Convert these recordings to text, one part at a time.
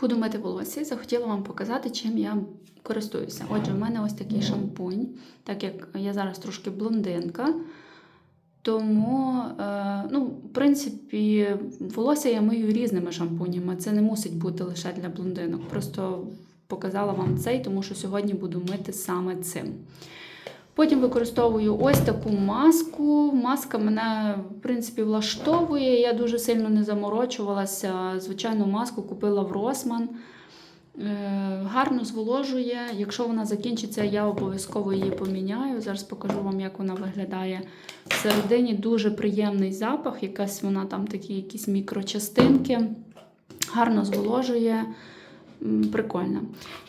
буду мити волосся, захотіла вам показати, чим я користуюся. Отже, в мене ось такий шампунь, так як я зараз трошки блондинка. Тому, е, ну, в принципі, волосся я мию різними шампунями. Це не мусить бути лише для блондинок. Просто показала вам цей, тому що сьогодні буду мити саме цим. Потім використовую ось таку маску. Маска мене, в принципі, влаштовує. Я дуже сильно не заморочувалася. Звичайну маску купила в Росман. Е, Гарно зволожує. Якщо вона закінчиться, я обов'язково її поміняю. Зараз покажу вам, як вона виглядає. Всередині дуже приємний запах, якась вона там такі якісь мікрочастинки. Гарно зволожує. М, Прикольно.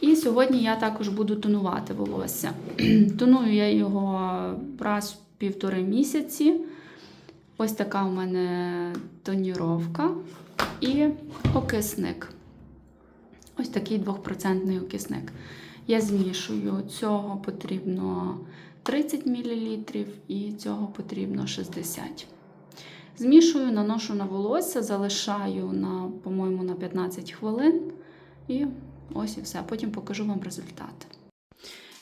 І сьогодні я також буду тонувати волосся. Тоную я його раз в півтори місяці. Ось така у мене тоніровка і окисник. Ось такий 2% окисник. Я змішую. Цього потрібно 30 мл і цього потрібно 60 Змішую, наношу на волосся, залишаю на, по-моєму, на 15 хвилин. І ось і все. Потім покажу вам результат.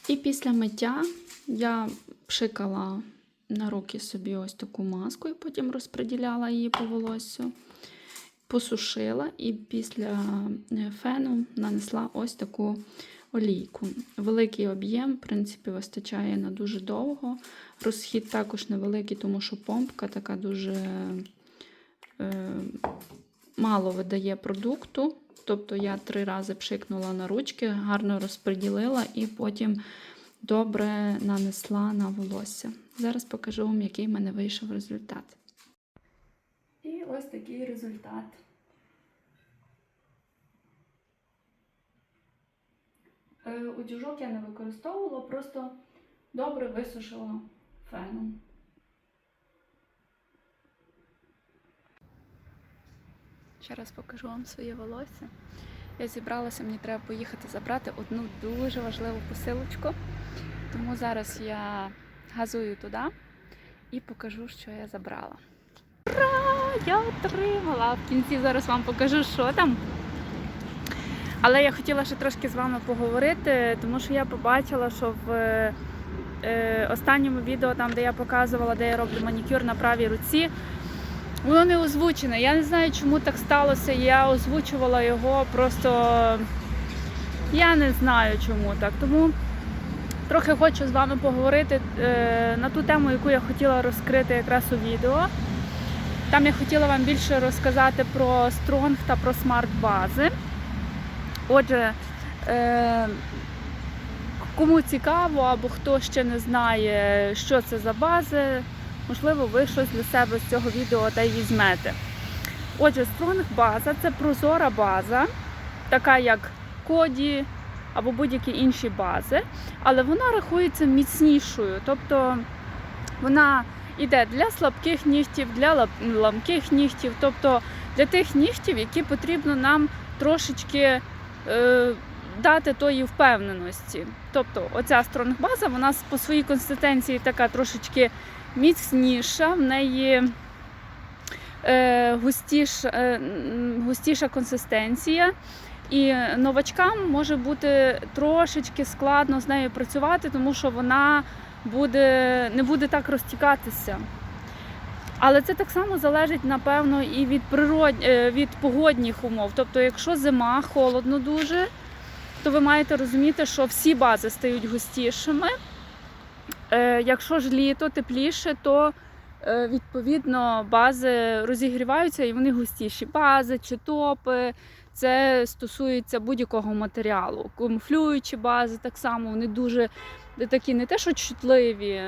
І після миття я пшикала на руки собі ось таку маску і потім розподіляла її по волоссю. Посушила і після е, фену нанесла ось таку олійку. Великий об'єм, в принципі, вистачає на дуже довго. Розхід також невеликий, тому що помпка така дуже е, мало видає продукту. Тобто я три рази пшикнула на ручки, гарно розподілила і потім добре нанесла на волосся. Зараз покажу вам, який в мене вийшов результат. І ось такий результат. Е, Утюжок я не використовувала, просто добре висушила феном. Ще раз покажу вам своє волосся. Я зібралася, мені треба поїхати забрати одну дуже важливу посилочку. Тому зараз я газую туди і покажу, що я забрала. Ура! Я отримала! В кінці зараз вам покажу, що там. Але я хотіла ще трошки з вами поговорити, тому що я побачила, що в е, останньому відео, там, де я показувала, де я роблю манікюр на правій руці, Воно не озвучене. Я не знаю, чому так сталося. Я озвучувала його, просто я не знаю, чому так. Тому трохи хочу з вами поговорити е, на ту тему, яку я хотіла розкрити якраз у відео. Там я хотіла вам більше розказати про Strong та про смарт-бази. Отже, е, кому цікаво або хто ще не знає, що це за бази, можливо, ви щось для себе з цього відео та й візьмете. Отже, Strong база це прозора база, така як Коді або будь-які інші бази, але вона рахується міцнішою. Тобто вона йде для слабких нігтів, для ламких нігтів, тобто для тих нігтів, які потрібно нам трошечки е, дати тої впевненості. Тобто оця Strong база, вона по своїй консистенції така трошечки міцніша, в неї е, густіша, е, густіша консистенція. І новачкам може бути трошечки складно з нею працювати, тому що вона буде, не буде так розтікатися. Але це так само залежить, напевно, і від природ... е, від погодних умов. Тобто, якщо зима, холодно дуже, то ви маєте розуміти, що всі бази стають густішими. Е, Якщо ж літо тепліше, то е, відповідно бази розігріваються і вони густіші. Бази чи топи, це стосується будь-якого матеріалу. Камуфлюючі бази так само, вони дуже такі не те, що чутливі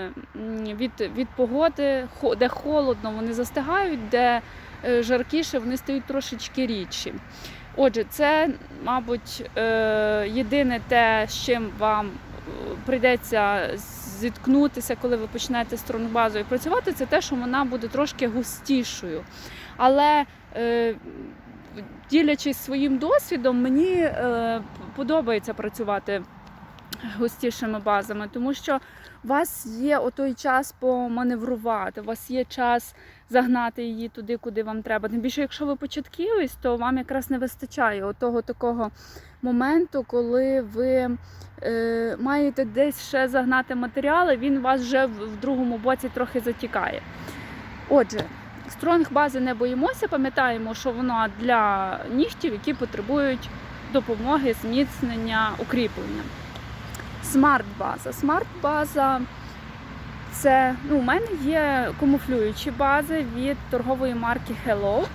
від, від погоди, де холодно, вони застигають, де е, жаркіше, вони стають трошечки рідші. Отже, це, мабуть, єдине те, з чим вам прийдеться зіткнутися, коли ви почнете з базою працювати, це те, що вона буде трошки густішою. Але е, ділячись своїм досвідом, мені е, подобається працювати густішими базами, тому що у вас є отой час поманеврувати, у вас є час загнати її туди, куди вам треба. Тим більше, якщо ви початківець, то вам якраз не вистачає того такого моменту, коли ви е, маєте десь ще загнати матеріали, він вас вже в, в другому боці трохи затікає. Отже, стронг бази не боїмося, пам'ятаємо, що вона для нігтів, які потребують допомоги, зміцнення, укріплення. Смарт-база. Смарт-база це ну, у мене є камуфлюючі бази від торгової марки Hello.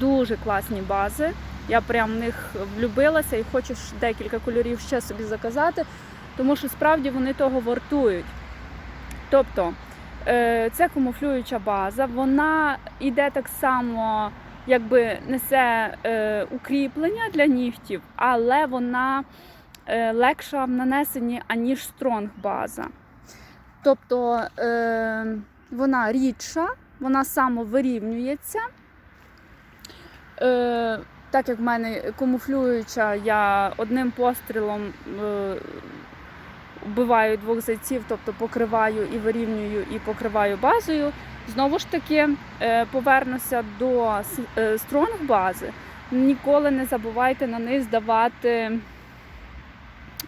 Дуже класні бази. Я прям в них влюбилася і хочу декілька кольорів ще собі заказати, тому що справді вони того вартують. Тобто е, це камуфлююча база, вона йде так само, якби несе е, укріплення для нігтів, але вона е, легша в нанесенні, аніж стронг база. Тобто вона рідша, вона самовирівнюється. Е, так як в мене камуфлююча, я одним пострілом е, вбиваю двох зайців, тобто покриваю і вирівнюю, і покриваю базою. Знову ж таки, е, повернуся до стронг бази. Ніколи не забувайте на них здавати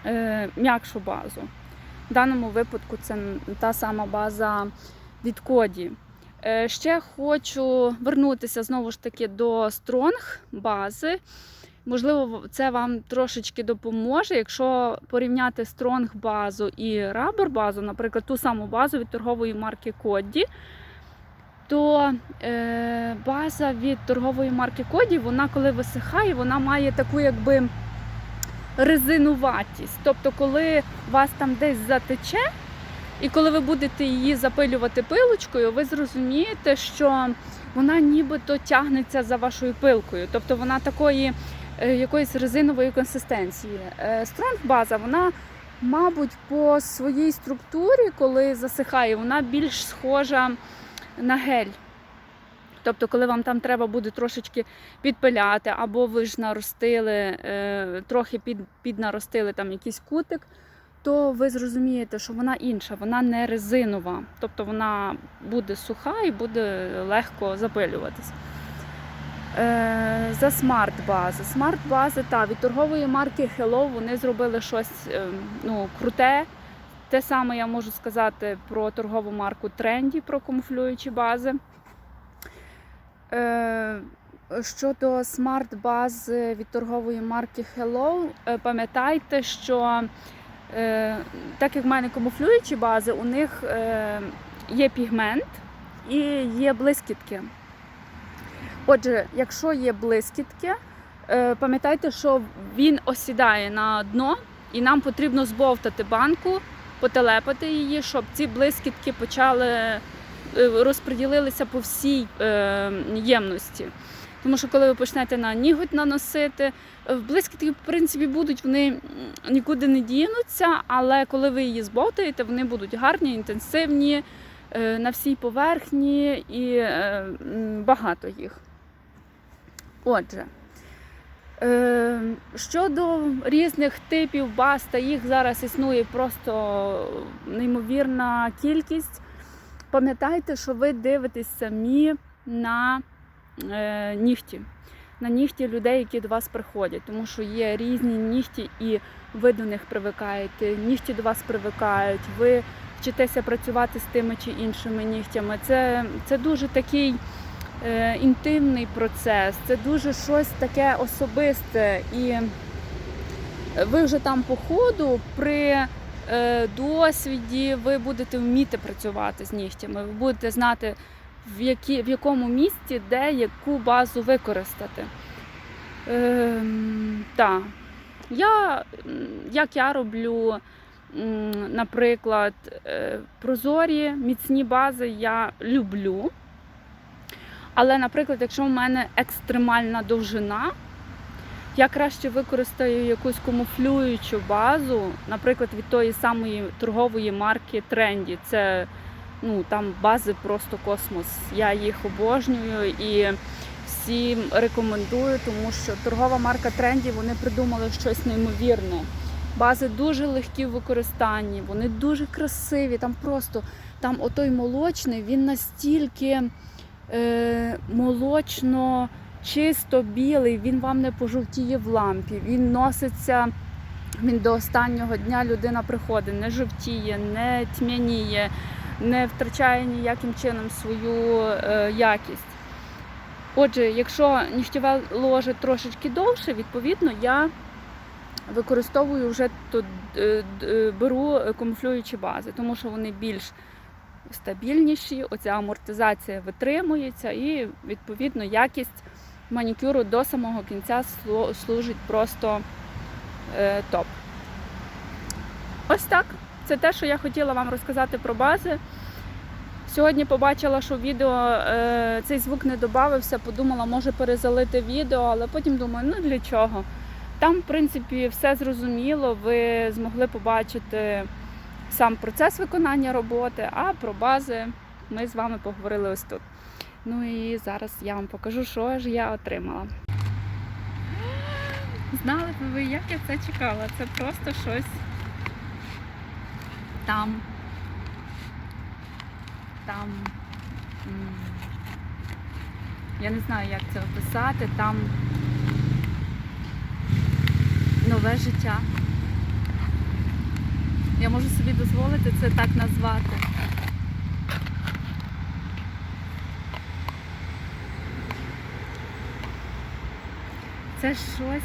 е, м'якшу базу. В даному випадку це та сама база від коді. Е, Ще хочу вернутися знову ж таки до стронг бази. Можливо, це вам трошечки допоможе, якщо порівняти стронг базу і рабер базу, наприклад, ту саму базу від торгової марки Коді, то е, база від торгової марки Коді, вона коли висихає, вона має таку якби резинуватість. Тобто, коли вас там десь затече, і коли ви будете її запилювати пилочкою, ви зрозумієте, що вона нібито тягнеться за вашою пилкою. Тобто вона такої е, якоїсь резинової консистенції. Стронг база, вона, мабуть, по своїй структурі, коли засихає, вона більш схожа на гель. Тобто, коли вам там треба буде трошечки підпиляти, або ви ж наростили, е, трохи під, піднаростили там якийсь кутик, то ви зрозумієте, що вона інша, вона не резинова. Тобто вона буде суха і буде легко запилюватись. Е, за смарт-бази. Смарт-бази, та, від торгової марки Hello вони зробили щось е, ну, круте. Те саме я можу сказати про торгову марку Trendy, про камуфлюючі бази. Е, щодо смарт-баз від торгової марки Hello, пам'ятайте, що так як в мене камуфлюючі бази, у них є пігмент і є блискітки. Отже, якщо є блискітки, пам'ятайте, що він осідає на дно, і нам потрібно збовтати банку, потелепати її, щоб ці блискітки почали розподілилися по всій е, ємності. Тому що коли ви почнете на ніготь наносити, в блискітки, в принципі, будуть, вони нікуди не дінуться, але коли ви її збовтаєте, вони будуть гарні, інтенсивні, е, на всій поверхні і е, багато їх. Отже, щодо різних типів баз, та їх зараз існує просто неймовірна кількість. Пам'ятайте, що ви дивитесь самі на е, нігті, на нігті людей, які до вас приходять, тому що є різні нігті, і ви до них привикаєте, нігті до вас привикають, ви вчитеся працювати з тими чи іншими нігтями. Це, Це дуже такий е, інтимний процес, це дуже щось таке особисте. І ви вже там по ходу при Е, досвіді ви будете вміти працювати з нігтями, ви будете знати, в які, в якому місці, де яку базу використати. Е, так. Я, Як я роблю, наприклад, е, прозорі міцні бази я люблю. Але, наприклад, якщо в мене екстремальна довжина, я краще використаю якусь камуфлюючу базу, наприклад, від тої самої торгової марки Тренді. Це ну, там бази просто космос. Я їх обожнюю і всім рекомендую, тому що торгова марка Тренді вони придумали щось неймовірне. Бази дуже легкі в використанні, вони дуже красиві. Там просто там отой молочний, він настільки е, молочно, чисто білий, він вам не пожовтіє в лампі. Він носиться. Він до останнього дня людина приходить, не жовтіє, не тьмяніє, не втрачає ніяким чином свою е, якість. Отже, якщо нігтєве ложе трошечки довше, відповідно, я використовую вже тут е, д- беру камуфлюючі бази, тому що вони більш стабільніші, оця амортизація витримується і відповідно якість манікюру до самого кінця служить просто е, топ. Ось так. Це те, що я хотіла вам розказати про бази. Сьогодні побачила, що відео е, цей звук не додався, подумала, може перезалити відео, але потім думаю, ну для чого? Там, в принципі, все зрозуміло, ви змогли побачити сам процес виконання роботи, а про бази ми з вами поговорили ось тут. Ну і зараз я вам покажу, що ж я отримала. Знали б ви, як я це чекала? Це просто щось там. Там. Я не знаю, як це описати. Там нове життя. Я можу собі дозволити це так назвати. Це щось.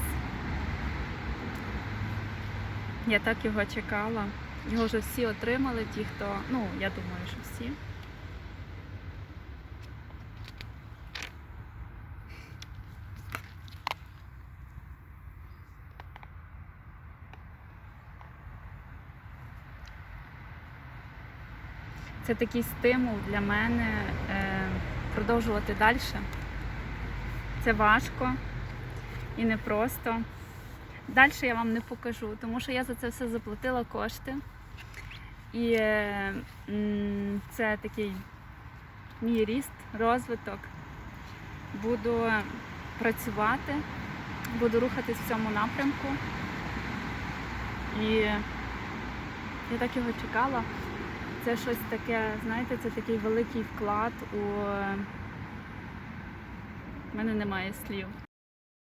Я так його чекала. Його вже всі отримали, ті, хто. Ну, я думаю, що всі. Це такий стимул для мене е, продовжувати далі. Це важко і непросто. Далі я вам не покажу, тому що я за це все заплатила кошти. І це такий мій ріст, розвиток. Буду працювати, буду рухатись в цьому напрямку. І я так його чекала. Це щось таке, знаєте, це такий великий вклад у. У мене немає слів.